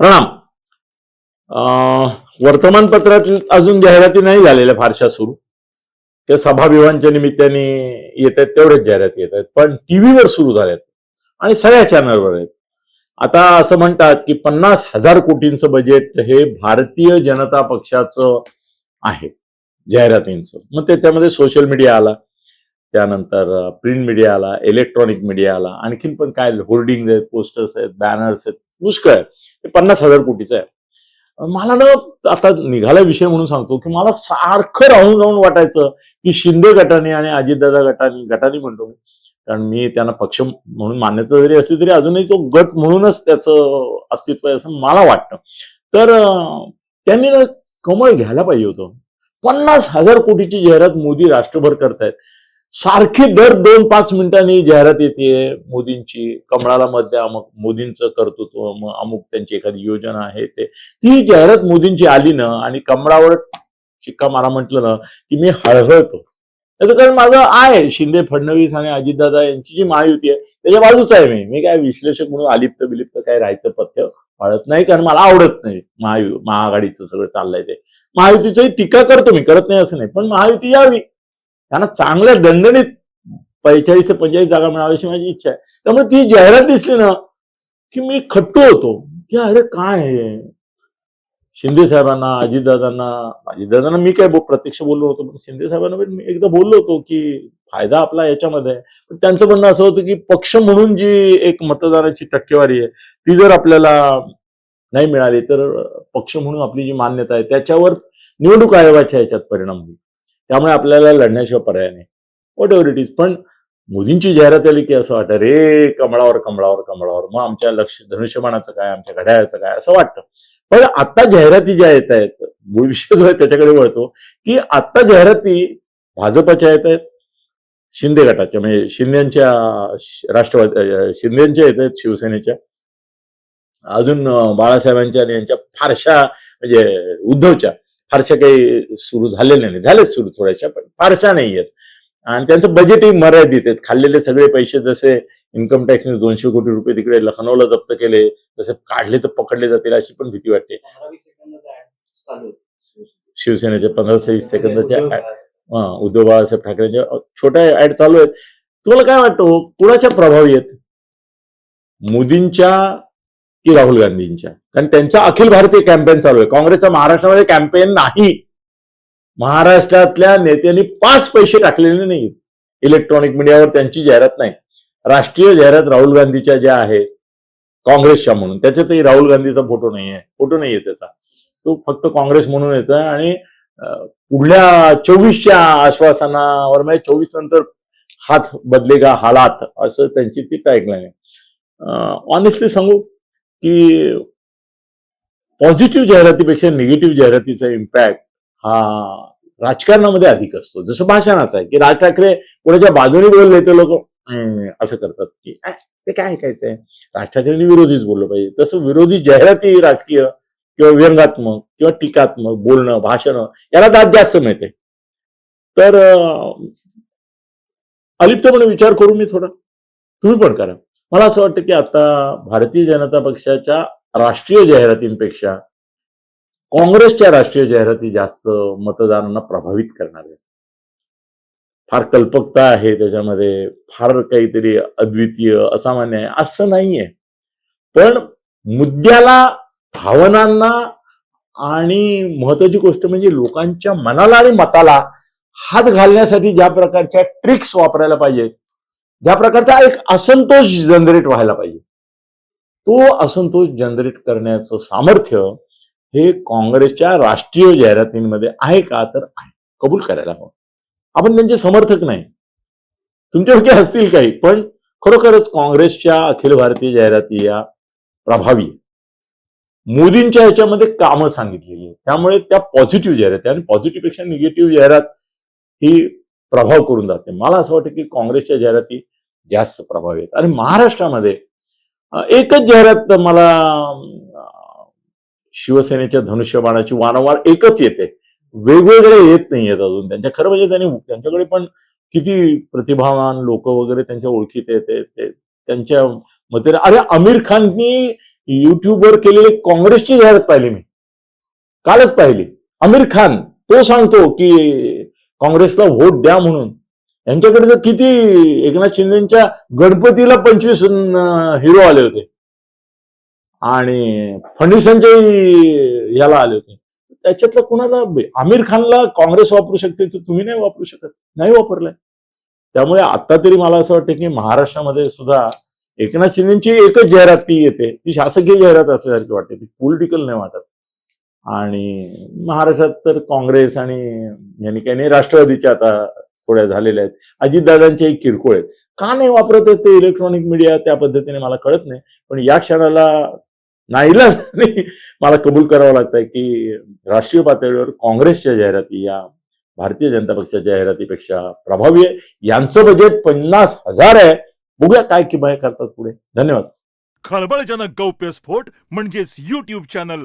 प्रणाम. वर्तमानपत्रातील अजून जाहिराती नाही झालेल्या फारशा सुरू त्या सभाविवांच्या निमित्ताने येत आहेत तेवढ्याच जाहिराती येत आहेत पण टीव्हीवर सुरू झाल्यात आणि सगळ्या चॅनलवर आहेत. आता असं म्हणतात की पन्नास हजार कोटींचं बजेट हे भारतीय जनता पक्षाचं आहे जाहिरातींचं. मग त्याच्यामध्ये सोशल मीडिया आला त्यानंतर प्रिंट मीडिया आला इलेक्ट्रॉनिक मीडिया आला आणखीन पण काय होर्डिंग आहेत पोस्टर्स आहेत बॅनर्स आहेत पुष्कळ आहे. ते पन्नास हजार कोटीचं आहे. मला ना आता निघाला विषय म्हणून सांगतो की मला सारखं राहून राहून वाटायचं की शिंदे गटाने आणि अजितदादा गटाने गटाने म्हणतो मी. कारण मी त्यांना पक्ष म्हणून मान्यता जरी असली तरी अजूनही तो गट म्हणूनच त्याचं अस्तित्व आहे असं मला वाटतं. तर त्यांनी ना कमळ घ्यायला पाहिजे होतं. पन्नास हजार कोटीची जाहिरात मोदी राष्ट्रभर करतायत. सारखी दर दोन पाच मिनिटांनी जाहिरात येते. मोदींची कमळाला मत द्या मग मोदींचं कर्तृत्व मग अमुक त्यांची एखादी योजना आहे ते. ती जाहिरात मोदींची आली ना आणि कमळावर शिक्का मारा म्हटलं ना की मी हळहळतो. त्याचं कारण माझं आहे शिंदे फडणवीस आणि अजितदादा यांची जी महायुती आहे त्याच्या बाजूच आहे मी. मी काय विश्लेषक म्हणून अलिप्त बिलिप्त काय राहायचं पथ्य पाळत नाही कारण मला आवडत नाही महायु महाआघाडीचं सगळं चाललंय ते. महायुतीचंही टीका करतो मी करत नाही असं नाही. पण महायुती यावी. त्यांना चांगल्या दणदणीत पंचेचाळीस ते पंचेचाळीस जागा मिळावी अशी माझी इच्छा आहे. त्यामुळे ती जाहिरात दिसली ना की मी खट्टू होतो. की अरे काय आहे शिंदे साहेबांना अजितदादांना अजितदादांना मी काय प्रत्यक्ष बोललो होतो पण शिंदे साहेबांना पण मी एकदा बोललो होतो की फायदा आपला याच्यामध्ये आहे. पण त्यांचं म्हणणं असं होतं की पक्ष म्हणून जी एक मतदाराची टक्केवारी आहे ती जर आपल्याला नाही मिळाली तर पक्ष म्हणून आपली जी मान्यता आहे त्याच्यावर निवडणूक आयोगाच्या याच्यात परिणाम होईल. त्यामुळे आपल्याला लढण्याशिवाय पर्याय नाही. वॉट एव्हर इट इज पण मोदींची जाहिरात आली की असं वाटतं रे कमळावर कमळावर कमळावर. मग आमच्या लक्ष धनुष्यमानाचं काय आमच्या घड्याळाचं काय? असं वाटतं. पण आता जाहिराती ज्या येत आहेत मूळ विषय जो आहे त्याच्याकडे वळतो की आता जाहिराती भाजपच्या येत आहेत शिंदे गटाच्या. म्हणजे शिंदेच्या राष्ट्रवादी शिंदेच्या येत आहेत शिवसेनेच्या. अजून बाळासाहेबांच्या आणि यांच्या फारशा म्हणजे उद्धवच्या. फारशा काही सुरू झालेल्या नाही. झालेच सुरू थोड्याशा पण फारशा नाही आहेत. आणि त्यांचं बजेटही मर्यादित आहेत. खाल्लेले सगळे पैसे जसे इन्कम टॅक्सने दोनशे कोटी रुपये तिकडे लखनौला जप्त केले तसे काढले तर पकडले जातील अशी पण भीती वाटते. पंधरा-वीस सेकंदाचा ad चालू आहे. शिवसेनेचे पंधरा सव्वीस सेकंदाच्या उद्धव बाळासाहेब ठाकरेंच्या छोट्या ऍड चालू आहेत. तुम्हाला काय वाटतं हो? कुणाच्या प्रभावी आहेत? मोदींच्या की राहुल गांधींच्या. कारण त्यांचा अखिल भारतीय कॅम्पेन चालू आहे. काँग्रेसचा महाराष्ट्रामध्ये कॅम्पेन नाही. महाराष्ट्रातल्या नेत्यांनी पाच पैसे टाकलेले नाही इलेक्ट्रॉनिक मीडियावर त्यांची जाहिरात नाही. राष्ट्रीय जाहिरात राहुल गांधीच्या ज्या आहेत काँग्रेसच्या म्हणून. त्याच्यातही राहुल गांधीचा फोटो नाहीये. फोटो नाहीये त्याचा. तो फक्त काँग्रेस म्हणून येतो आणि पुढल्या चोवीसच्या आश्वासनावर म्हणजे चोवीस नंतर हात बदलेगा हालात असं त्यांची ती टॅगलाईन आहे. ऑनेस्टली सांगू की पॉझिटिव्ह जाहिरातीपेक्षा निगेटिव्ह जाहिरातीचा इम्पॅक्ट हा राजकारणामध्ये अधिक असतो. जसं भाषणाचा आहे की राज ठाकरे कोणाच्या बाजूने बोलले ते लोक असं करतात. की ते काय ऐकायचंय? राज ठाकरेंनी विरोधीच बोललं पाहिजे. तसं विरोधी जाहिराती राजकीय किंवा व्यंगात्मक किंवा टीकात्मक बोलणं भाषणं याला दाद जास्त मिळते. तर अलिप्तपणे विचार करू मी थोडा. तुम्ही पण करा. मला असं वाटतं की आता भारतीय जनता पक्षाच्या राष्ट्रीय जाहिरातींपेक्षा काँग्रेसच्या राष्ट्रीय जाहिराती जास्त मतदारांना प्रभावित करणार आहेत. फार कल्पकता आहे त्याच्यामध्ये फार काहीतरी अद्वितीय असामान्य आहे असं नाहीये. पण मुद्द्याला भावनांना आणि महत्वाची गोष्ट म्हणजे लोकांच्या मनाला आणि मताला हात घालण्यासाठी ज्या प्रकारच्या ट्रिक्स वापरायला पाहिजेत ज्या प्रकारचा एक असंतोष जनरेट व्हायला पाहिजे. तो असंतोष जनरेट करण्याचं सामर्थ्य हे काँग्रेसच्या राष्ट्रीय जाहिरातींमध्ये आहे का तर आहे. कबूल करायला हवं. आपण त्यांचे समर्थक नाही. तुमच्यापैकी असतील काही पण खरोखरच काँग्रेसच्या अखिल भारतीय जाहिराती या प्रभावी. मोदींच्या ह्याच्यामध्ये कामं सांगितलेली आहेत. त्यामुळे त्या पॉझिटिव्ह जाहिराती आणि पॉझिटिव्हपेक्षा निगेटिव्ह जाहिरात ही प्रभाव करून जाते. मला असं वाटतं की काँग्रेसच्या जाहिराती जास्त प्रभावी आहेत. आणि महाराष्ट्रामध्ये एकच जाहिरात मला शिवसेनेच्या धनुष्यबाणाची वारंवार एकच येते. वेगवेगळे येत नाही आहेत अजून. त्यांच्या खरं म्हणजे त्यांनी त्यांच्याकडे पण किती प्रतिभावान लोक वगैरे त्यांच्या ओळखीत येते ते त्यांच्या मते. अरे आमिर खाननी युट्यूबवर केलेली काँग्रेसची जाहिरात पाहिली मी. कालच पाहिली. आमिर खान तो सांगतो की काँग्रेसला व्होट द्या म्हणून. यांच्याकडे तर किती एकनाथ शिंदेच्या गणपतीला पंचवीस हिरो आले होते. आणि फडणवीसांच्याही याला आले होते. त्याच्यातलं कुणाला? आमिर खानला काँग्रेस वापरू शकते तर तुम्ही नाही वापरू शकत. नाही वापरलाय. त्यामुळे आता तरी मला असं वाटतं की महाराष्ट्रामध्ये सुद्धा एकनाथ शिंदेची एकच जाहिरात ती येते. ती शासकीय जाहिरात असल्यासारखी वाटते. ती पॉलिटिकल नाही वाटत. आणि महाराष्ट्रात तर काँग्रेस आणि यांनी काही नाही राष्ट्रवादीच्या आता थोड्या झालेल्या आहेत. अजितदादांचे एक किरकोळ आहेत. का नाही वापरत आहेत ते इलेक्ट्रॉनिक मीडिया त्या पद्धतीने मला कळत नाही. पण या क्षणाला नाहीला मला कबूल करावं लागतंय की राष्ट्रीय पातळीवर काँग्रेसच्या जाहिराती या भारतीय जनता पक्षाच्या जाहिरातीपेक्षा प्रभावी आहे. यांचं बजेट पन्नास हजार आहे. बघूया काय किंमत करतात पुढे. धन्यवाद. खळबळजनक गौप्यस्फोट म्हणजेच युट्यूब चॅनल